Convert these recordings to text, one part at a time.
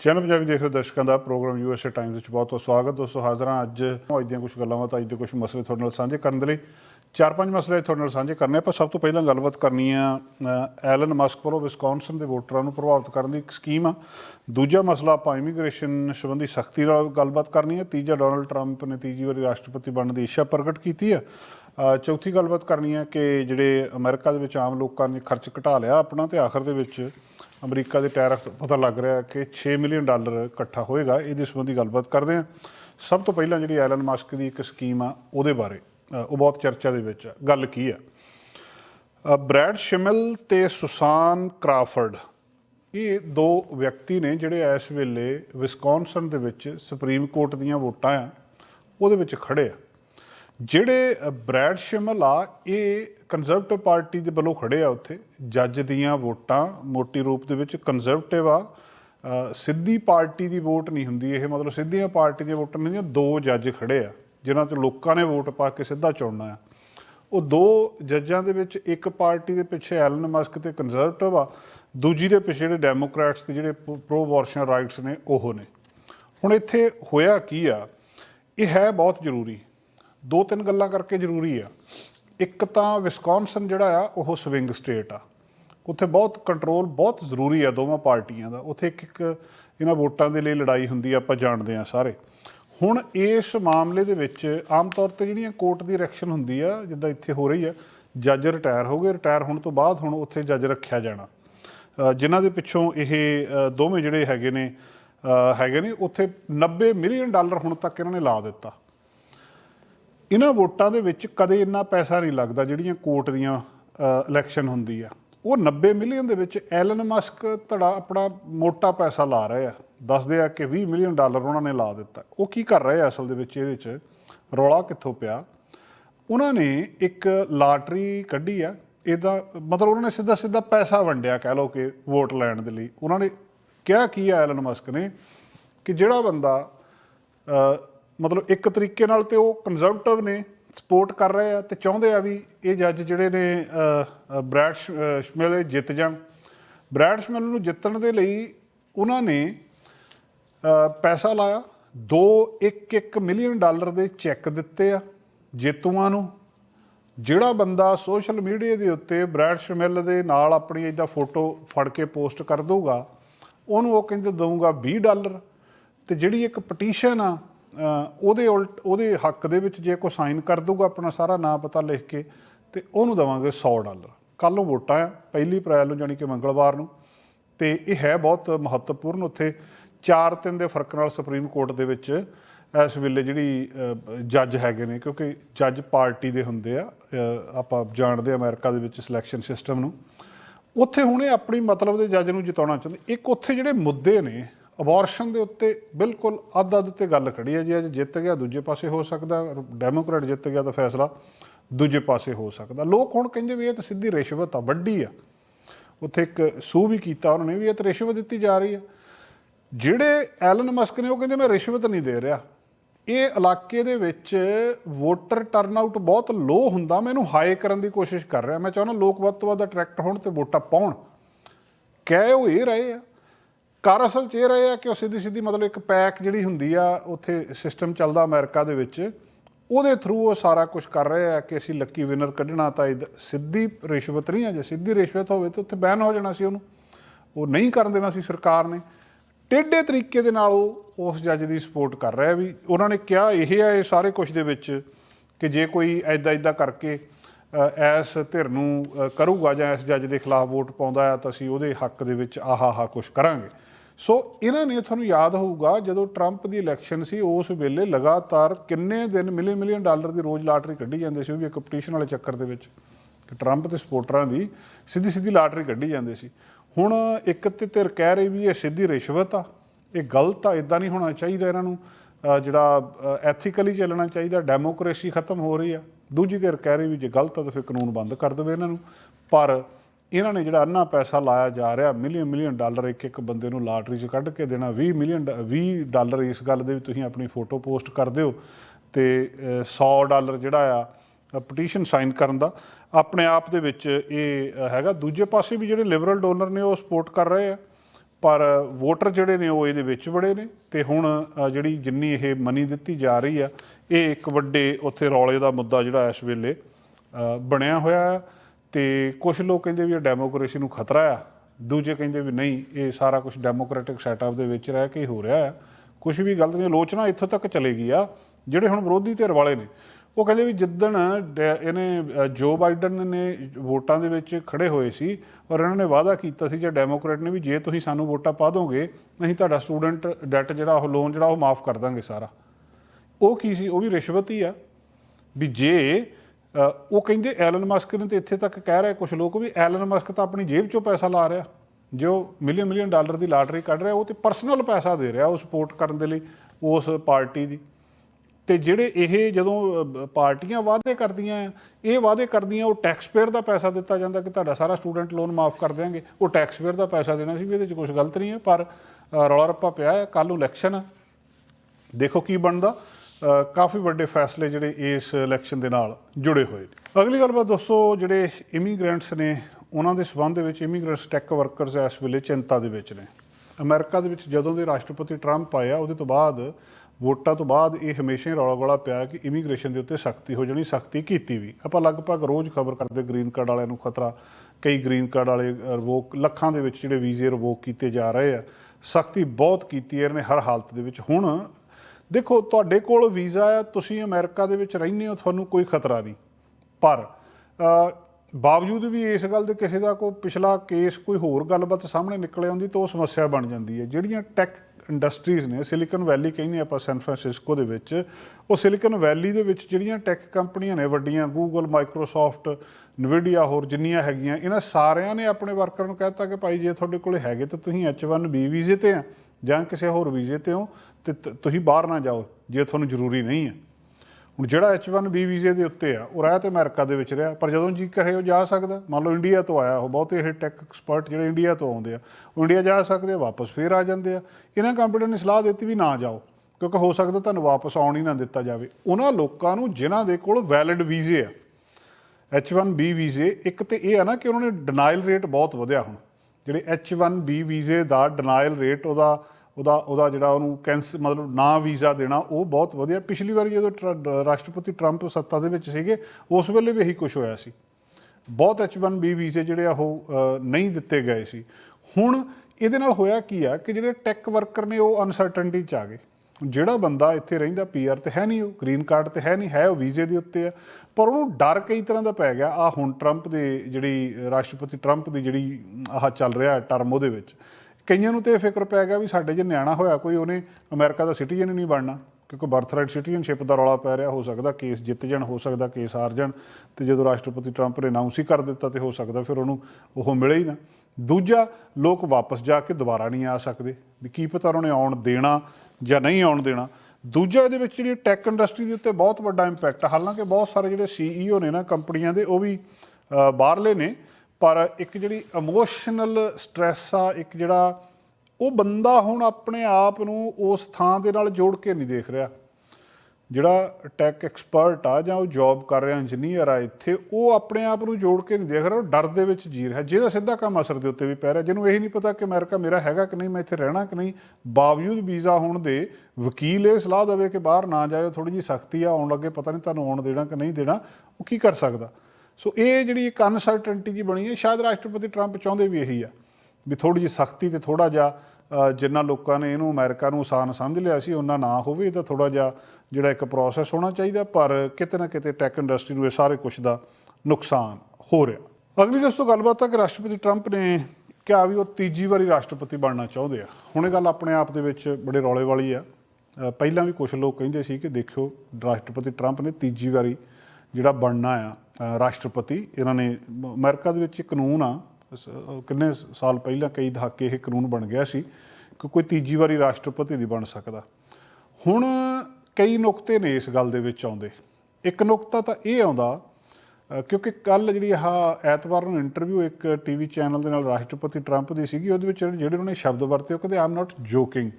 Channel Punjabi ਦੇਖ ਰਹੇ ਦਰਸ਼ਕਾਂ ਦਾ ਪ੍ਰੋਗਰਾਮ ਯੂਐਸਏ ਟਾਈਮਜ਼ ਵਿੱਚ ਬਹੁਤ ਬਹੁਤ ਸਵਾਗਤ। ਦੋਸਤੋ, ਹਾਜ਼ਰ ਹਾਂ ਅੱਜ। ਅੱਜ ਦੀਆਂ ਕੁਝ ਗੱਲਾਂ ਬਾਤਾਂ, ਅੱਜ ਦੇ ਕੁਝ ਮਸਲੇ ਤੁਹਾਡੇ ਨਾਲ ਸਾਂਝੇ ਕਰਨ ਦੇ ਲਈ। ਚਾਰ ਪੰਜ ਮਸਲੇ ਤੁਹਾਡੇ ਨਾਲ ਸਾਂਝੇ ਕਰਨੇ ਆਪਾਂ ਸਭ ਤੋਂ ਪਹਿਲਾਂ ਗੱਲਬਾਤ ਕਰਨੀ ਆ ਐਲਨ ਮਸਕ ਵੱਲੋਂ ਵਿਸਕੌਨਸਨ ਦੇ ਵੋਟਰਾਂ ਨੂੰ ਪ੍ਰਭਾਵਿਤ ਕਰਨ ਦੀ ਇੱਕ ਸਕੀਮ ਆ। ਦੂਜਾ ਮਸਲਾ, ਆਪਾਂ ਇਮੀਗ੍ਰੇਸ਼ਨ ਸੰਬੰਧੀ ਸਖਤੀ ਨਾਲ ਗੱਲਬਾਤ ਕਰਨੀ ਹੈ ਤੀਜਾ ਡੋਨਲਡ ਟਰੰਪ ਨੇ ਤੀਜੀ ਵਾਰੀ ਰਾਸ਼ਟਰਪਤੀ ਬਣਨ ਦੀ ਇੱਛਾ ਪ੍ਰਗਟ ਕੀਤੀ ਹੈ ਚੌਥੀ ਗੱਲਬਾਤ ਕਰਨੀ ਹੈ ਕਿ ਜਿਹੜੇ ਅਮਰੀਕਾ ਦੇ ਵਿੱਚ ਆਮ ਲੋਕਾਂ ਨੇ ਖਰਚ ਘਟਾ ਲਿਆ ਆਪਣਾ ਤੇ ਆਖਰ ਦੇ ਵਿੱਚ ਅਮਰੀਕਾ ਦੇ ਟੈਰਿਫ ਪਤਾ ਲੱਗ ਰਿਹਾ ਕਿ 6 ਮਿਲੀਅਨ ਡਾਲਰ ਇਕੱਠਾ ਹੋਏਗਾ। ਇਹਦੇ ਸੰਬੰਧੀ ਗੱਲਬਾਤ ਕਰਦੇ ਹਾਂ। ਸਭ ਤੋਂ ਪਹਿਲਾਂ ਜਿਹੜੀ ਐਲਨ ਮਾਸਕ ਦੀ ਇੱਕ ਸਕੀਮ ਆ, ਉਹਦੇ ਬਾਰੇ ਉਹ ਬਹੁਤ ਚਰਚਾ ਦੇ ਵਿੱਚ ਆ। ਗੱਲ ਕੀ ਆ ਬ੍ਰੈਡ ਸ਼ਿਮਲ ਤੇ ਸੁਸਾਨ ਕਰਾਫਰਡ, ਇਹ ਦੋ ਵਿਅਕਤੀ ਨੇ ਜਿਹੜੇ ਇਸ ਵੇਲੇ ਵਿਸਕੌਨਸਨ ਦੇ ਵਿੱਚ ਸੁਪਰੀਮ ਕੋਰਟ ਦੀਆਂ ਵੋਟਾਂ ਆ, ਉਹਦੇ ਵਿੱਚ ਖੜੇ ਆ। ਜਿਹੜੇ ਬ੍ਰੈਡ ਸ਼ਿਮਲ ਆ ਇਹ ਕੰਜ਼ਰਵੇਟਿਵ ਪਾਰਟੀ ਦੇ ਵੱਲੋਂ ਖੜੇ ਆ ਉੱਥੇ, ਜੱਜ ਦੀਆਂ ਵੋਟਾਂ ਮੋਟੀ ਰੂਪ ਦੇ ਵਿੱਚ ਕੰਜ਼ਰਵੇਟਿਵ ਆ ਸਿੱਧੀ ਪਾਰਟੀ ਦੀ ਵੋਟ ਨਹੀਂ ਹੁੰਦੀ, ਇਹ ਮਤਲਬ ਸਿੱਧੀਆਂ ਪਾਰਟੀ ਦੀਆਂ ਵੋਟਾਂ ਨਹੀਂ ਹੁੰਦੀਆਂ, ਦੋ ਜੱਜ ਖੜੇ ਆ, ਜਿਨ੍ਹਾਂ 'ਚ ਲੋਕਾਂ ਨੇ ਵੋਟ ਪਾ ਕੇ ਸਿੱਧਾ ਚੁਣਨਾ ਆ। ਉਹ ਦੋ ਜੱਜਾਂ ਦੇ ਵਿੱਚ, ਇੱਕ ਪਾਰਟੀ ਦੇ ਪਿੱਛੇ ਐਲਨ ਮਸਕ ਤੇ ਕੰਜ਼ਰਵੇਟਿਵ ਆ, ਦੂਜੀ ਦੇ ਪਿੱਛੇ ਜਿਹੜੇ ਡੈਮੋਕ੍ਰੈਟਸ ਤੇ ਜਿਹੜੇ ਪ੍ਰੋ ਅਬੋਰਸ਼ਨ ਰਾਈਟਸ ਨੇ, ਉਹ ਨੇ। ਹੁਣ ਇੱਥੇ ਹੋਇਆ ਕੀ ਆ? ਇਹ ਹੈ ਬਹੁਤ ਜ਼ਰੂਰੀ। ਦੋ ਤਿੰਨ ਗੱਲਾਂ ਕਰਕੇ ਜ਼ਰੂਰੀ ਆ। ਇੱਕ ਤਾਂ ਵਿਸਕੌਨਸਨ ਜਿਹੜਾ ਆ ਉਹ ਸਵਿੰਗ ਸਟੇਟ ਆ। ਉੱਥੇ ਬਹੁਤ ਕੰਟਰੋਲ ਬਹੁਤ ਜ਼ਰੂਰੀ ਆ ਦੋਵਾਂ ਪਾਰਟੀਆਂ ਦਾ। ਉੱਥੇ ਇੱਕ ਇੱਕ ਇਹਨਾਂ ਵੋਟਾਂ ਦੇ ਲਈ ਲੜਾਈ ਹੁੰਦੀ ਆ ਆਪਾਂ ਜਾਣਦੇ ਆ ਸਾਰੇ। ਹੁਣ ਇਸ ਮਾਮਲੇ ਦੇ ਵਿੱਚ ਆਮ ਤੌਰ ਤੇ ਜਿਹੜੀਆਂ ਕੋਰਟ ਦੀ ਇਲੈਕਸ਼ਨ ਹੁੰਦੀ ਆ ਜਿੱਦਾਂ ਇੱਥੇ ਹੋ ਰਹੀ ਆ ਜੱਜ ਰਿਟਾਇਰ ਹੋ ਗਏ ਰਿਟਾਇਰ ਹੋਣ ਤੋਂ ਬਾਅਦ ਹੁਣ ਉੱਥੇ ਜੱਜ ਰੱਖਿਆ ਜਾਣਾ। ਅ, ਜਿਨ੍ਹਾਂ ਦੇ ਪਿੱਛੋਂ ਇਹ ਦੋਵੇਂ ਜਿਹੜੇ ਹੈਗੇ ਨੇ ਹੈਗੇ ਨੇ ਉੱਥੇ 90 ਮਿਲੀਅਨ ਡਾਲਰ ਹੁਣ ਤੱਕ ਇਹਨਾਂ ਨੇ ਲਾ ਦਿੱਤਾ। ਇਹਨਾਂ ਵੋਟਾਂ ਦੇ ਵਿੱਚ ਕਦੇ ਇੰਨਾ ਪੈਸਾ ਨਹੀਂ ਲੱਗਦਾ ਜਿਹੜੀਆਂ ਕੋਰਟ ਦੀਆਂ ਇਲੈਕਸ਼ਨ ਹੁੰਦੀ ਆ। ਉਹ 90 ਮਿਲੀਅਨ ਦੇ ਵਿੱਚ ਐਲਨ ਮਸਕ ਧੜਾ ਆਪਣਾ ਮੋਟਾ ਪੈਸਾ ਲਾ ਰਹੇ ਆ। ਦੱਸਦੇ ਆ ਕਿ 20 ਮਿਲੀਅਨ ਡਾਲਰ ਉਹਨਾਂ ਨੇ ਲਾ ਦਿੱਤਾ। ਉਹ ਕੀ ਕਰ ਰਹੇ ਆ ਅਸਲ ਦੇ ਵਿੱਚ ਇਹਦੇ ਵਿੱਚ ਰੌਲਾ ਕਿੱਥੋਂ ਪਿਆ? ਉਹਨਾਂ ਨੇ ਇੱਕ ਲਾਟਰੀ ਕੱਢੀ ਆ। ਇਹਦਾ ਮਤਲਬ ਉਹਨਾਂ ਨੇ ਸਿੱਧਾ ਸਿੱਧਾ ਪੈਸਾ ਵੰਡਿਆ ਕਹਿ ਲਓ ਕਿ ਵੋਟ ਲੈਣ ਦੇ ਲਈ। ਉਹਨਾਂ ਨੇ ਕਿਹਾ ਕੀ ਆ ਐਲਨ ਮਸਕ ਨੇ? ਕਿ ਜਿਹੜਾ ਬੰਦਾ ਮਤਲਬ ਇੱਕ ਤਰੀਕੇ ਨਾਲ ਤੇ ਉਹ ਕੰਜ਼ਰਵੇਟਿਵ ਨੇ ਸਪੋਰਟ ਕਰ ਰਹੇ ਆ ਤੇ ਚਾਹੁੰਦੇ ਆ ਵੀ ਇਹ ਜੱਜ ਜਿਹੜੇ ਨੇ ਅ, ਅ, ਬ੍ਰੈਡ ਸ਼- ਜਿੱਤ ਜਾਣ। ਬ੍ਰੈਡ ਸ਼ਮੇਲ ਨੂੰ ਜਿੱਤਣ ਦੇ ਲਈ ਉਹਨਾਂ ਨੇ ਪੈਸਾ ਲਾਇਆ। 2 1-1 ਮਿਲੀਅਨ ਡਾਲਰ ਦੇ ਚੈੱਕ ਦਿੱਤੇ ਆ ਜੇਤੂਆਂ ਨੂੰ। ਜਿਹੜਾ ਬੰਦਾ ਸੋਸ਼ਲ ਮੀਡੀਆ ਦੇ ਉੱਤੇ ਬ੍ਰੈਡ ਸ਼ਮਿਲ ਦੇ ਨਾਲ ਆਪਣੀ ਇਦਾਂ ਫੋਟੋ ਫੜ ਕੇ ਪੋਸਟ ਕਰ ਦਊਗਾ ਉਹਨੂੰ ਉਹ ਕਹਿੰਦੇ ਦਊਗਾ 20 ਡਾਲਰ। ਤੇ ਜਿਹੜੀ ਇੱਕ ਪਟੀਸ਼ਨ ਆ ਉਹਦੇ ਉਲਟ ਉਹਦੇ ਹੱਕ ਦੇ ਵਿੱਚ ਜੇ ਕੋਈ ਸਾਈਨ ਕਰ ਦਊਗਾ ਆਪਣਾ ਸਾਰਾ ਨਾਂ ਪਤਾ ਲਿਖ ਕੇ, ਤੇ ਉਹਨੂੰ ਦਵਾਂਗੇ 100 ਡਾਲਰ। ਕੱਲ ਨੂੰ ਵੋਟਾਂ ਆ, ਪਹਿਲੀ ਅਪ੍ਰੈਲ ਨੂੰ ਜਾਣੀ ਕਿ ਮੰਗਲਵਾਰ ਨੂੰ। ਤੇ ਇਹ ਹੈ ਬਹੁਤ ਮਹੱਤਵਪੂਰਨ ਉੱਥੇ। 4-3 ਦੇ ਫ਼ਰਕ ਨਾਲ ਸੁਪਰੀਮ ਕੋਰਟ ਦੇ ਵਿੱਚ ਇਸ ਵੇਲੇ ਜਿਹੜੀ ਜੱਜ ਹੈਗੇ ਨੇ, ਕਿਉਂਕਿ ਜੱਜ ਪਾਰਟੀ ਦੇ ਹੁੰਦੇ ਆ ਆਪਾਂ ਜਾਣਦੇ ਆ ਅਮਰੀਕਾ ਦੇ ਵਿੱਚ ਸਿਲੈਕਸ਼ਨ ਸਿਸਟਮ ਨੂੰ। ਉੱਥੇ ਹੁਣ ਇਹ ਆਪਣੀ ਮਤਲਬ ਦੇ ਜੱਜ ਨੂੰ ਜਿਤਾਉਣਾ ਚਾਹੁੰਦੇ। ਇੱਕ ਉੱਥੇ ਜਿਹੜੇ ਮੁੱਦੇ ਨੇ ਅਬੋਰਸ਼ਨ ਦੇ ਉੱਤੇ ਬਿਲਕੁਲ ਅੱਧ ਅੱਧ ਤੇ ਗੱਲ ਖੜੀ ਹੈ ਜੀ। ਅੱਜ ਜਿੱਤ ਗਿਆ, ਦੂਜੇ ਪਾਸੇ ਹੋ ਸਕਦਾ। ਡੈਮੋਕ੍ਰੇਟ ਜਿੱਤ ਗਿਆ ਤਾਂ ਫੈਸਲਾ ਦੂਜੇ ਪਾਸੇ ਹੋ ਸਕਦਾ। ਲੋਕ ਹੁਣ ਕਹਿੰਦੇ ਵੀ ਇਹ ਤਾਂ ਸਿੱਧੀ ਰਿਸ਼ਵਤ ਆ, ਵੱਡੀ ਆ। ਉੱਥੇ ਇੱਕ ਸੂ ਵੀ ਕੀਤਾ ਉਹਨਾਂ ਨੇ ਵੀ ਇਹ ਤਾਂ ਰਿਸ਼ਵਤ ਦਿੱਤੀ ਜਾ ਰਹੀ ਆ। ਜਿਹੜੇ ਐਲਨ ਮਸਕ ਨੇ ਉਹ ਕਹਿੰਦੇ, ਮੈਂ ਰਿਸ਼ਵਤ ਨਹੀਂ ਦੇ ਰਿਹਾ। ਇਹ ਇਲਾਕੇ ਦੇ ਵਿੱਚ ਵੋਟਰ ਟਰਨਆਊਟ ਬਹੁਤ ਲੋ ਹੁੰਦਾ। ਮੈਂ ਇਹਨੂੰ ਹਾਈ ਕਰਨ ਦੀ ਕੋਸ਼ਿਸ਼ ਕਰ ਰਿਹਾ। ਮੈਂ ਚਾਹੁੰਦਾ ਲੋਕ ਵੱਧ ਤੋਂ ਵੱਧ ਅਟਰੈਕਟ ਹੋਣ ਤੇ ਵੋਟਾਂ ਪਾਉਣ। ਕਹਿ ਉਹ ਇਹ ਰਹੇ ਆ। ਕਰ ਅਸਲ ਚ ਇਹ ਰਹੇ ਆ ਕਿ ਉਹ ਸਿੱਧੀ ਸਿੱਧੀ ਮਤਲਬ ਇੱਕ ਪੈਕ ਜਿਹੜੀ ਹੁੰਦੀ ਆ ਉੱਥੇ ਸਿਸਟਮ ਚੱਲਦਾ ਅਮਰੀਕਾ ਦੇ ਵਿੱਚ। ਉਹਦੇ ਥਰੂ ਉਹ ਸਾਰਾ ਕੁਝ ਕਰ ਰਹੇ ਆ ਕਿ ਅਸੀਂ ਲੱਕੀ ਵਿਨਰ ਕੱਢਣਾ ਤਾਂ ਇਹਦਾ- ਸਿੱਧੀ ਰਿਸ਼ਵਤ ਨਹੀਂ ਆ ਜੇ ਸਿੱਧੀ ਰਿਸ਼ਵਤ ਹੋਵੇ ਤਾਂ ਉੱਥੇ ਬੈਨ ਹੋ ਜਾਣਾ ਸੀ ਉਹਨੂੰ। ਉਹ ਨਹੀਂ ਕਰਨ ਦੇਣਾ ਸੀ ਸਰਕਾਰ ਨੇ। ਟੇਢੇ ਤਰੀਕੇ ਦੇ ਨਾਲ ਉਹ ਉਸ ਜੱਜ ਦੀ ਸਪੋਰਟ ਕਰ ਰਿਹਾ ਵੀ ਉਹਨਾਂ ਨੇ ਕਿਹਾ ਇਹ ਆ ਇਹ ਸਾਰੇ ਕੁਝ ਦੇ ਵਿੱਚ ਕਿ ਜੇ ਕੋਈ ਐਦਾਂ ਐਦਾਂ ਕਰਕੇ ਅ, ਐਸ ਧਿਰ ਨੂੰ ਕਰੂਗਾ ਜਾਂ ਇਸ ਜੱਜ ਦੇ ਖਿਲਾਫ ਵੋਟ ਪਾਉਂਦਾ ਆ ਤਾਂ ਅਸੀਂ ਉਹਦੇ ਹੱਕ ਦੇ ਵਿੱਚ ਆਹਾ ਆਹ ਕੁਝ ਕਰਾਂਗੇ। ਸੋ ਇਹਨਾਂ ਨੇ ਤੁਹਾਨੂੰ ਯਾਦ ਹੋਊਗਾ ਜਦੋਂ ਟਰੰਪ ਦੀ ਇਲੈਕਸ਼ਨ ਸੀ, ਉਸ ਵੇਲੇ ਲਗਾਤਾਰ ਕਿੰਨੇ ਦਿਨ ਮਿਲੀਅਨ ਮਿਲੀਅਨ ਡਾਲਰ ਦੀ ਰੋਜ਼ ਲਾਟਰੀ ਕੱਢੀ ਜਾਂਦੇ ਸੀ, ਉਹ ਵੀ ਇੱਕ ਕੰਪੀਟੀਸ਼ਨ ਵਾਲੇ ਚੱਕਰ ਦੇ ਵਿੱਚ। ਕਿ ਟਰੰਪ ਦੇ ਸਪੋਰਟਰਾਂ ਦੀ ਸਿੱਧੀ ਸਿੱਧੀ ਲਾਟਰੀ ਕੱਢੀ ਜਾਂਦੇ ਸੀ। ਹੁਣ ਇੱਕ ਤੇ ਧਿਰ ਕਹਿ ਰਹੀ ਵੀ ਇਹ ਸਿੱਧੀ ਰਿਸ਼ਵਤ ਆ, ਇਹ ਗਲਤ ਆ ਇਦਾਂ ਨਹੀਂ ਹੋਣਾ ਚਾਹੀਦਾ ਇਹਨਾਂ ਨੂੰ। ਜਿਹੜਾ ਐਥੀਕਲੀ ਚੱਲਣਾ ਚਾਹੀਦਾ ਡੈਮੋਕ੍ਰੇਸੀ ਖਤਮ ਹੋ ਰਹੀ ਆ। ਦੂਜੀ ਧਿਰ ਕਹਿ ਰਹੀ ਵੀ ਜੇ ਗਲਤ ਆ ਤਾਂ ਫਿਰ ਕਾਨੂੰਨ ਬੰਦ ਕਰ ਦੇਵੇ ਇਹਨਾਂ ਨੂੰ। ਪਰ ਇਹਨਾਂ ਨੇ ਜਿਹੜਾ ਅੰਨਾ ਪੈਸਾ ਲਾਇਆ ਜਾ ਰਿਹਾ ਮਿਲੀਅਨ ਮਿਲੀਅਨ ਡਾਲਰ ਇੱਕ ਇੱਕ ਬੰਦੇ ਨੂੰ ਲਾਟਰੀ 'ਚ ਕੱਢ ਕੇ ਦੇਣਾ 20 ਮਿਲੀਅਨ 20 ਡਾਲਰ ਇਸ ਗੱਲ ਦੇ ਵੀ ਤੁਸੀਂ ਆਪਣੀ ਫੋਟੋ ਪੋਸਟ ਕਰ ਦਿਓ ਤੇ ਅ, 100 ਡਾਲਰ ਜਿਹੜਾ ਆ ਪਟੀਸ਼ਨ ਸਾਈਨ ਕਰਨ ਦਾ। ਆਪਣੇ ਆਪ ਦੇ ਵਿੱਚ ਇਹ ਹੈਗਾ। ਦੂਜੇ ਪਾਸੇ ਵੀ ਜਿਹੜੇ ਲਿਬਰਲ ਡੋਨਰ ਨੇ ਉਹ ਸਪੋਰਟ ਕਰ ਰਹੇ ਆ ਪਰ ਵੋਟਰ ਜਿਹੜੇ ਨੇ ਉਹ ਇਹਦੇ ਵਿੱਚ ਬੜੇ ਨੇ ਤੇ ਹੁਣ ਜਿਹੜੀ ਜਿੰਨੀ ਇਹ ਮਨੀ ਦਿੱਤੀ ਜਾ ਰਹੀ ਆ ਇਹ ਇੱਕ ਵੱਡੇ ਉੱਥੇ ਰੌਲੇ ਦਾ ਮੁੱਦਾ ਜਿਹੜਾ ਇਸ ਵੇਲੇ ਬਣਿਆ ਹੋਇਆ ਹੈ ਤੇ ਕੁਝ ਲੋਕ ਕਹਿੰਦੇ ਵੀ ਇਹ ਡੈਮੋਕ੍ਰੇਸੀ ਨੂੰ ਖਤਰਾ ਆ। ਦੂਜੇ ਕਹਿੰਦੇ ਵੀ ਨਹੀਂ, ਇਹ ਸਾਰਾ ਕੁਝ ਡੈਮੋਕ੍ਰੈਟਿਕ ਸੈਟਅਪ ਦੇ ਵਿੱਚ ਰਹਿ ਕੇ ਹੋ ਰਿਹਾ ਆ। ਕੁਝ ਵੀ ਗਲਤ ਨਹੀਂ, ਆਲੋਚਨਾ ਇੱਥੋਂ ਤੱਕ ਚਲੇਗੀ ਆ, ਜਿਹੜੇ ਹੁਣ ਵਿਰੋਧੀ ਧਿਰ ਵਾਲੇ ਨੇ। ਉਹ ਕਹਿੰਦੇ ਵੀ ਜਿੱਦਣ ਡੈ- ਇਹਨੇ ਜੋ ਬਾਈਡਨ ਨੇ ਵੋਟਾਂ ਦੇ ਵਿੱਚ ਖੜੇ ਹੋਏ ਸੀ ਔਰ ਇਹਨਾਂ ਨੇ ਵਾਅਦਾ ਕੀਤਾ ਸੀ ਜੇ ਡੈਮੋਕ੍ਰੇਟ ਨੇ ਵੀ ਜੇ ਤੁਸੀਂ ਸਾਨੂੰ ਵੋਟਾਂ ਪਾ ਦੋਗੇ ਨਹੀਂ ਤੁਹਾਡਾ ਸਟੂਡੈਂਟ ਡੈਟ ਜਿਹੜਾ ਉਹ ਲੋਨ ਜਿਹੜਾ ਉਹ ਮਾਫ ਕਰ ਦਾਂਗੇ ਸਾਰਾ। ਉਹ ਕੀ ਸੀ? ਉਹ ਵੀ ਰਿਸ਼ਵਤ ਹੀ ਆ। ਵੀ ਜੇ ਉਹ ਕਹਿੰਦੇ ਐਲਨ ਮਸਕ ਨੇ ਤੇ ਇੱਥੇ ਤੱਕ ਕਹਿ ਰਹੇ ਕੁਝ ਲੋਕ ਵੀ ਐਲਨ ਮਸਕ ਤਾਂ ਆਪਣੀ ਜੇਬ ਚੋਂ ਪੈਸਾ ਲਾ ਰਿਹਾ ਜੋ ਮਿਲੀਅਨ ਮਿਲੀਅਨ ਡਾਲਰ ਦੀ ਲਾਟਰੀ ਕੱਢ ਰਿਹਾ ਉਹ ਤੇ ਪਰਸਨਲ ਪੈਸਾ ਦੇ ਰਿਹਾ ਉਹ ਸਪੋਰਟ ਕਰਨ ਦੇ ਲਈ ਉਸ ਪਾਰਟੀ ਦੀ। ਤੇ ਜਿਹੜੇ ਇਹ ਜਦੋਂ ਪਾਰਟੀਆਂ ਵਾਅਦੇ ਕਰਦੀਆਂ ਆ, ਇਹ ਵਾਅਦੇ ਕਰਦੀਆਂ ਉਹ ਟੈਕਸ ਪੇਅਰ ਦਾ ਪੈਸਾ ਦਿੱਤਾ ਜਾਂਦਾ ਕਿ ਤੁਹਾਡਾ ਸਾਰਾ ਸਟੂਡੈਂਟ ਲੋਨ ਮਾਫ ਕਰ ਦਿਆਂਗੇ। ਉਹ ਟੈਕਸ ਪੇਅਰ ਦਾ ਪੈਸਾ ਦੇਣਾ ਸੀ ਵੀ ਇਹਦੇ 'ਚ ਕੁਝ ਗਲਤ ਨਹੀਂ ਹੈ ਪਰ ਰੌਲਾ ਰੱਪਾ ਪਿਆ ਹੈ ਕੱਲ ਨੂੰ ਇਲੈਕਸ਼ਨ ਆ। ਦੇਖੋ ਕੀ ਬਣਦਾ। ਕਾਫੀ ਵੱਡੇ ਫੈਸਲੇ ਜਿਹੜੇ ਇਸ ਇਲੈਕਸ਼ਨ ਦੇ ਨਾਲ ਜੁੜੇ ਹੋਏ ਨੇ। ਅਗਲੀ ਗੱਲਬਾਤ ਦੋਸਤੋ, ਜਿਹੜੇ ਇਮੀਗ੍ਰੈਂਟਸ ਨੇ, ਉਹਨਾਂ ਦੇ ਸਬੰਧ ਦੇ ਵਿੱਚ ਇਮੀਗ੍ਰੈਂਟਸ ਟੈਕ ਵਰਕਰਸ ਇਸ ਵੇਲੇ ਚਿੰਤਾ ਦੇ ਵਿੱਚ ਨੇ। ਅਮਰੀਕਾ ਦੇ ਵਿੱਚ ਜਦੋਂ ਦੇ ਰਾਸ਼ਟਰਪਤੀ ਟਰੰਪ ਆਇਆ, ਉਹਦੇ ਤੋਂ ਬਾਅਦ ਵੋਟਾਂ ਤੋਂ ਬਾਅਦ ਇਹ ਹਮੇਸ਼ਾ ਹੀ ਰੌਲਾ ਗੋਲਾ ਪਿਆ ਕਿ ਇਮੀਗ੍ਰੇਸ਼ਨ ਦੇ ਉੱਤੇ ਸਖਤੀ ਹੋ ਜਾਣੀ, ਸਖਤੀ ਕੀਤੀ ਵੀ। ਆਪਾਂ ਲਗਭਗ ਰੋਜ਼ ਖਬਰ ਕਰਦੇ ਗ੍ਰੀਨ ਕਾਰਡ ਵਾਲਿਆਂ ਨੂੰ ਖਤਰਾ, ਕਈ ਗ੍ਰੀਨ ਕਾਰਡ ਵਾਲੇ ਰਿਵੋਕ ਲੱਖਾਂ ਦੇ ਵਿੱਚ ਜਿਹੜੇ ਵੀਜ਼ੇ ਰਿਵੋਕ ਕੀਤੇ ਜਾ ਰਹੇ ਆ, ਸਖਤੀ ਬਹੁਤ ਕੀਤੀ ਹੈ ਇਹਨੇ ਹਰ ਹਾਲਤ ਦੇ ਵਿੱਚ। ਹੁਣ ਦੇਖੋ, ਤੁਹਾਡੇ ਕੋਲ ਵੀਜ਼ਾ ਆ ਤੁਸੀਂ ਅਮਰੀਕਾ ਦੇ ਵਿੱਚ ਰਹਿੰਦੇ ਹੋ, ਤੁਹਾਨੂੰ ਕੋਈ ਖਤਰਾ ਨਹੀਂ। ਪਰ ਬਾਵਜੂਦ ਵੀ ਇਸ ਗੱਲ ਦੇ ਕਿਸੇ ਦਾ ਕੋਈ ਪਿਛਲਾ ਕੇਸ, ਕੋਈ ਹੋਰ ਗੱਲਬਾਤ ਸਾਹਮਣੇ ਨਿਕਲ ਆਉਂਦੀ, ਤਾਂ ਉਹ ਸਮੱਸਿਆ ਬਣ ਜਾਂਦੀ ਹੈ। ਜਿਹੜੀਆਂ ਟੈਕ ਇੰਡਸਟਰੀਜ਼ ਨੇ, ਸਿਲੀਕਨ ਵੈਲੀ ਕਹਿੰਦੇ ਆਪਾਂ ਸੈਨ ਫਰਾਂਸਿਸਕੋ ਦੇ ਵਿੱਚ, ਉਹ ਸਿਲੀਕਨ ਵੈਲੀ ਦੇ ਵਿੱਚ ਜਿਹੜੀਆਂ ਟੈਕ ਕੰਪਨੀਆਂ ਨੇ, ਵੱਡੀਆਂ ਗੂਗਲ ਮਾਈਕਰੋਸਾਫਟ ਨਵੀਡੀਆ ਹੋਰ ਜਿੰਨੀਆਂ ਹੈਗੀਆਂ, ਇਹਨਾਂ ਸਾਰਿਆਂ ਨੇ ਆਪਣੇ ਵਰਕਰਾਂ ਨੂੰ ਕਹਿਤਾ ਕਿ ਭਾਈ, ਜੇ ਤੁਹਾਡੇ ਕੋਲੇ ਹੈਗੇ ਤਾਂ ਤੁਸੀਂ H1B ਵੀਜ਼ੇ ਤੇ ਆ, ਜਾਂ ਕਿਸੇ ਹੋਰ ਵੀਜ਼ੇ ਤੇ ਹੋ ਤੇ ਤ- ਤੁਸੀਂ ਬਾਹਰ ਨਾ ਜਾਓ, ਜੇ ਤੁਹਾਨੂੰ ਜ਼ਰੂਰੀ ਨਹੀਂ ਹੈ। ਹੁਣ ਜਿਹੜਾ H1B ਵੀਜ਼ੇ ਦੇ ਉੱਤੇ ਆ, ਉਹ ਰਹਿ ਤੇ ਅਮਰੀਕਾ ਦੇ ਵਿੱਚ ਰਿਹਾ, ਪਰ ਜਦੋਂ ਜੀ ਕਰੇ ਉਹ ਜਾ ਸਕਦਾ, ਮੰਨ ਲਓ ਇੰਡੀਆ ਤੋਂ ਆਇਆ, ਉਹ ਬਹੁਤੇ ਇਹ ਟੈਕ ਐਕਸਪਰਟ ਜਿਹੜੇ ਇੰਡੀਆ ਤੋਂ ਆਉਂਦੇ ਆ, ਉਹ ਇੰਡੀਆ ਜਾ ਸਕਦੇ ਆ, ਵਾਪਸ ਫੇਰ ਆ ਜਾਂਦੇ ਆ। ਇਹਨਾਂ ਕੰਪਨੀਆਂ ਨੇ ਸਲਾਹ ਦਿੱਤੀ ਵੀ ਨਾ ਜਾਓ, ਕਿਉਂਕਿ ਹੋ ਸਕਦਾ ਤੁਹਾਨੂੰ ਵਾਪਸ ਆਉਣ ਹੀ ਨਾ ਦਿੱਤਾ ਜਾਵੇ। ਉਹਨਾਂ ਲੋਕਾਂ ਨੂੰ ਜਿਨ੍ਹਾਂ ਦੇ ਕੋਲ ਵੈਲਿਡ ਵੀਜ਼ੇ ਆ H1B ਵੀਜ਼ੇ, ਇੱਕ ਤੇ ਇਹ ਆ ਨਾ ਕਿ ਉਹਨਾਂ ਨੇ ਡਿਨਾਈਲ ਰੇਟ ਬਹੁਤ ਵਧਿਆ ਹੁਣ। ਜਿਹੜੇ H1B ਵੀਜ਼ੇ ਦਾ ਡਿਨਾਈਲ ਰੇਟ ਉਹਦਾ ਉਹਦਾ ਉਹਦਾ ਜਿਹੜਾ ਉਹਨੂੰ ਕੈਂਸ, ਮਤਲਬ ਨਾ ਵੀਜ਼ਾ ਦੇਣਾ, ਉਹ ਬਹੁਤ ਵਧੀਆ। ਪਿਛਲੀ ਵਾਰੀ ਜਦੋਂ ਟਰ- ਰਾਸ਼ਟਰਪਤੀ ਟਰੰਪ ਸੱਤਾ ਦੇ ਵਿੱਚ ਸੀਗੇ, ਉਸ ਵੇਲੇ ਵੀ ਇਹੀ ਕੁਝ ਹੋਇਆ ਸੀ। ਬਹੁਤ H1B ਵੀਜ਼ੇ ਜਿਹੜੇ ਆ ਉਹ ਨਹੀਂ ਦਿੱਤੇ ਗਏ ਸੀ। ਹੁਣ ਇਹਦੇ ਨਾਲ ਹੋਇਆ ਕੀ ਆ ਕਿ ਜਿਹੜੇ ਟੈਕ ਵਰਕਰ ਨੇ ਉਹ ਅਨਸਰਟਨਟੀ ਚ ਆ ਗਏ। ਜਿਹੜਾ ਬੰਦਾ ਇੱਥੇ ਰਹਿੰਦਾ ਪੀਆਰ ਤੇ ਹੈ ਨਹੀਂ, ਉਹ ਗ੍ਰੀਨ ਕਾਰਡ ਤੇ ਹੈ ਨਹੀਂ, ਹੈ ਉਹ ਵੀਜ਼ੇ ਦੇ ਉੱਤੇ ਆ। ਪਰ ਉਹਨੂੰ ਡਰ ਕਈ ਤਰ੍ਹਾਂ ਦਾ ਪੈ ਗਿਆ। ਆ ਹੁਣ ਟਰੰਪ ਦੇ ਜਿਹੜੀ ਰਾਸ਼ਟਰਪਤੀ ਟਰੰਪ ਦੀ ਜਿਹੜੀ, ਆਹ ਚੱਲ ਰਿਹਾ ਟਰਮ ਉਹਦੇ ਵਿੱਚ। ਕਈਆਂ ਨੂੰ ਤੇ ਇਹ ਫਿਕਰ ਪੈ ਗਿਆ ਵੀ ਸਾਡੇ ਜੇ ਨਿਆਣਾ ਹੋਇਆ ਕੋਈ, ਉਹਨੇ ਅਮਰੀਕਾ ਦਾ ਸਿਟੀਜ਼ਨ ਹੀ ਨਹੀਂ ਬਣਨਾ। ਕਿਉਂਕਿ ਬਰਥਰਾਈਟ ਸਿਟੀਜ਼ਨਸ਼ਿਪ ਦਾ ਰੌਲਾ ਪੈ ਰਿਹਾ, ਹੋ ਸਕਦਾ ਕੇਸ ਜਿੱਤ ਜਾਣ, ਹੋ ਸਕਦਾ ਕੇਸ ਹਾਰ ਜਾਣ, ਤੇ ਜਦੋਂ ਰਾਸ਼ਟਰਪਤੀ ਟਰੰਪ ਨੇ ਅਨਾਉਂਸ ਹੀ ਕਰ ਦਿੱਤਾ ਤੇ ਹੋ ਸਕਦਾ ਫਿਰ ਉਹਨੂੰ ਉਹ ਮਿਲੇ ਹੀ ਨਾ। ਦੂਜਾ, ਲੋਕ ਵਾਪਸ ਜਾ ਕੇ ਦੁਬਾਰਾ ਨਹੀਂ ਆ ਸਕਦੇ, ਵੀ ਕੀ ਪਤਾ ਉਹਨੇ ਆਉਣ ਦੇਣਾ ਜਾਂ ਨਹੀਂ ਆਉਣ ਦੇਣਾ। ਦੂਜਾ ਇਹਦੇ ਵਿੱਚ ਜਿਹੜੀ ਟੈਕ ਇੰਡਸਟਰੀ ਦੇ ਉੱਤੇ ਬਹੁਤ ਵੱਡਾ ਇੰਪੈਕਟ ਹਾਲਾਂਕਿ ਬਹੁਤ ਸਾਰੇ ਜਿਹੜੇ ਸੀਈਓ ਨੇ ਨਾ, ਕੰਪਨੀਆਂ ਦੇ, ਉਹ ਵੀ ਬਾਹਰਲੇ ਨੇ। ਪਰ ਇੱਕ ਜਿਹੜੀ ਇਮੋਸ਼ਨਲ ਸਟ੍ਰੈਸ ਆ, ਇੱਕ ਜਿਹੜਾ ਉਹ ਬੰਦਾ ਹੁਣ ਆਪਣੇ ਆਪ ਨੂੰ ਉਸ ਥਾਂ ਦੇ ਨਾਲ ਜੋੜ ਕੇ ਨਹੀਂ ਦੇਖ ਰਿਹਾ। ਜਿਹੜਾ ਟੈਕ ਐਕਸਪਰਟ ਆ ਜਾਂ ਉਹ ਜੌਬ ਕਰ ਰਿਹਾ ਇੰਜੀਨੀਅਰ ਆ ਇੱਥੇ, ਉਹ ਆਪਣੇ ਆਪ ਨੂੰ ਜੋੜ ਕੇ ਨਹੀਂ ਦੇਖ ਰਿਹਾ, ਉਹ ਡਰ ਦੇ ਵਿੱਚ ਜੀ ਰਿਹਾ। ਜਿਹਦਾ ਸਿੱਧਾ ਕੰਮ ਅਸਰ ਦੇ ਉੱਤੇ ਵੀ ਪੈ ਰਿਹਾ। ਜਿਹਨੂੰ ਇਹ ਨਹੀਂ ਪਤਾ ਕਿ ਅਮਰੀਕਾ ਮੇਰਾ ਹੈਗਾ ਕਿ ਨਹੀਂ, ਮੈਂ ਇੱਥੇ ਰਹਿਣਾ ਕਿ ਨਹੀਂ, ਬਾਵਜੂਦ ਵੀਜ਼ਾ ਹੋਣ ਦੇ ਵਕੀਲ ਇਹ ਸਲਾਹ ਦੇਵੇ ਕਿ ਬਾਹਰ ਨਾ ਜਾਇਓ ਥੋੜੀ ਜੀ ਸਖਤੀ ਆ, ਆਉਣ ਲੱਗੇ, ਪਤਾ ਨਹੀਂ ਤੁਹਾਨੂੰ ਆਉਣ ਦੇਣਾ ਕਿ ਨਹੀਂ ਦੇਣਾ, ਉਹ ਕੀ ਕਰ ਸਕਦਾ? ਸੋ ਇਹ ਜਿਹੜੀ ਇੱਕ ਅਨਸਰਟਨਟੀ ਜੀ ਬਣੀ ਹੈ ਸ਼ਾਇਦ ਰਾਸ਼ਟਰਪਤੀ ਟਰੰਪ ਚਾਹੁੰਦੇ ਵੀ ਇਹੀ ਆ ਵੀ ਥੋੜੀ ਜੀ ਸਖਤੀ ਤੇ ਥੋੜਾ ਜਿਹਾ ਅ, ਜਿੰਨਾ ਲੋਕਾਂ ਨੇ ਇਹਨੂੰ ਅਮਰੀਕਾ ਨੂੰ ਆਸਾਨ ਸਮਝ ਲਿਆ ਸੀ ਉਹਨਾਂ ਨਾ ਹੋਵੇ ਇਹਦਾ ਥੋੜਾ ਜਿਹਾ ਜਿਹੜਾ ਇੱਕ ਪ੍ਰੋਸੈਸ ਹੋਣਾ ਚਾਹੀਦਾ ਪਰ ਕਿਤੇ ਨਾ ਕਿਤੇ ਟੈਕ ਇੰਡਸਟਰੀ ਨੂੰ ਇਹ ਸਾਰੇ ਕੁਝ ਦਾ ਨੁਕਸਾਨ ਹੋ ਰਿਹਾ। ਅਗਲੀ ਦੋਸਤੋ ਗੱਲਬਾਤ ਤਾਂ ਕਿ ਰਾਸ਼ਟਰਪਤੀ ਟਰੰਪ ਨੇ ਕਿਹਾ ਵੀ ਉਹ ਤੀਜੀ ਵਾਰੀ ਰਾਸ਼ਟਰਪਤੀ ਬਣਨਾ ਚਾਹੁੰਦੇ ਆ। ਹੁਣ ਇਹ ਗੱਲ ਆਪਣੇ ਆਪ ਦੇ ਵਿੱਚ ਬੜੇ ਰੌਲੇ ਵਾਲੀ ਆ। ਪਹਿਲਾਂ ਵੀ ਕੁਝ ਲੋਕ ਕਹਿੰਦੇ ਸੀ ਕਿ ਦੇਖਿਓ ਰਾਸ਼ਟਰਪਤੀ ਟਰੰਪ ਨੇ ਤੀਜੀ ਵਾਰੀ ਜਿਹੜਾ ਬਣਨਾ ਆ ਰਾਸ਼ਟਰਪਤੀ, ਇਹਨਾਂ ਨੇ ਮ- ਅਮਰੀਕਾ ਦੇ ਵਿੱਚ ਕਾਨੂੰਨ ਆ। ਕਿੰਨੇ ਸਾਲ ਪਹਿਲਾਂ ਕਈ ਦਹਾਕੇ ਇਹ ਕਾਨੂੰਨ ਬਣ ਗਿਆ ਸੀ ਕਿ ਕੋਈ ਤੀਜੀ ਵਾਰੀ ਰਾਸ਼ਟਰਪਤੀ ਨਹੀਂ ਬਣ ਸਕਦਾ। ਹੁਣ ਕਈ ਨੁਕਤੇ ਨੇ ਇਸ ਗੱਲ ਦੇ ਵਿੱਚ ਆਉਂਦੇ। ਇੱਕ ਨੁਕਤਾ ਤਾਂ ਇਹ ਆਉਂਦਾ ਕਿਉਂਕਿ ਕੱਲ ਜਿਹੜੀ ਆਹ ਐਤਵਾਰ ਨੂੰ ਇੰਟਰਵਿਊ ਇੱਕ ਟੀਵੀ ਚੈਨਲ ਦੇ ਨਾਲ ਰਾਸ਼ਟਰਪਤੀ ਟਰੰਪ ਦੀ ਸੀਗੀ, ਉਹਦੇ ਵਿੱਚ ਜਿਹੜੇ ਉਹਨੇ ਸ਼ਬਦ ਵਰਤੇ, ਉਹ ਕਹਿੰਦੇ ਆਮ ਨਾਟ ਜੋਕਿੰਗ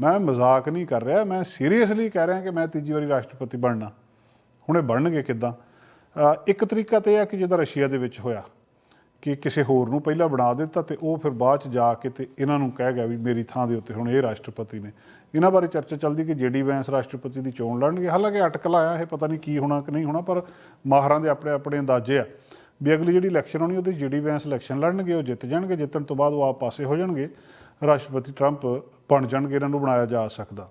ਮੈਂ ਮਜ਼ਾਕ ਨਹੀਂ ਕਰ ਰਿਹਾ, ਮੈਂ ਸੀਰੀਅਸਲੀ ਕਹਿ ਰਿਹਾ ਕਿ ਮੈਂ ਤੀਜੀ ਵਾਰੀ ਰਾਸ਼ਟਰਪਤੀ ਬਣਨਾ। ਹੁਣ ਇਹ ਬਣਨਗੇ ਕਿੱਦਾਂ? ਇੱਕ ਤਰੀਕਾ ਤੇ ਇਹ ਹੈ ਕਿ ਜਿਹਦਾ ਰਸ਼ੀਆ ਦੇ ਵਿੱਚ ਹੋਇਆ ਕਿ ਕਿਸੇ ਹੋਰ ਨੂੰ ਪਹਿਲਾਂ ਬਣਾ ਦਿੱਤਾ ਤੇ ਉਹ ਫਿਰ ਬਾਅਦ ਚ ਜਾ ਕੇ ਤੇ ਇਹਨਾਂ ਨੂੰ ਕਹਿ ਗਿਆ ਵੀ ਮੇਰੀ ਥਾਂ ਦੇ ਉੱਤੇ ਹੁਣ ਇਹ ਰਾਸ਼ਟਰਪਤੀ ਨੇ। ਇਹਨਾਂ ਬਾਰੇ ਚਰਚਾ ਚੱਲਦੀ ਕਿ ਜੇਡੀ ਵੈਂਸ ਰਾਸ਼ਟਰਪਤੀ ਦੀ ਚੋਣ ਲੜਨਗੇ। ਹਾਲਾਂਕਿ ਅਟਕਲ ਆਇਆ ਇਹ ਪਤਾ ਨਹੀਂ ਕੀ ਹੋਣਾ ਕਿ ਨਹੀਂ ਹੋਣਾ, ਪਰ ਮਾਹਰਾਂ ਦੇ ਆਪਣੇ ਆਪਣੇ ਅੰਦਾਜ਼ੇ ਆ ਵੀ ਅਗਲੀ ਜਿਹੜੀ ਇਲੈਕਸ਼ਨ ਹੋਣੀ ਉਹਦੀ ਜੇਡੀ ਵੈਂਸ ਇਲੈਕਸ਼ਨ ਲੜਨਗੇ, ਉਹ ਜਿੱਤ ਜਾਣਗੇ, ਜਿੱਤਣ ਤੋਂ ਬਾਅਦ ਉਹ ਆਪ ਪਾਸੇ ਹੋ ਜਾਣਗੇ। ਰਾਸ਼ਟਰਪਤੀ ਟਰੰਪ ਬਣ ਜਾਣਗੇ, ਇਹਨਾਂ ਨੂੰ ਬਣਾਇਆ ਜਾ ਸਕਦਾ।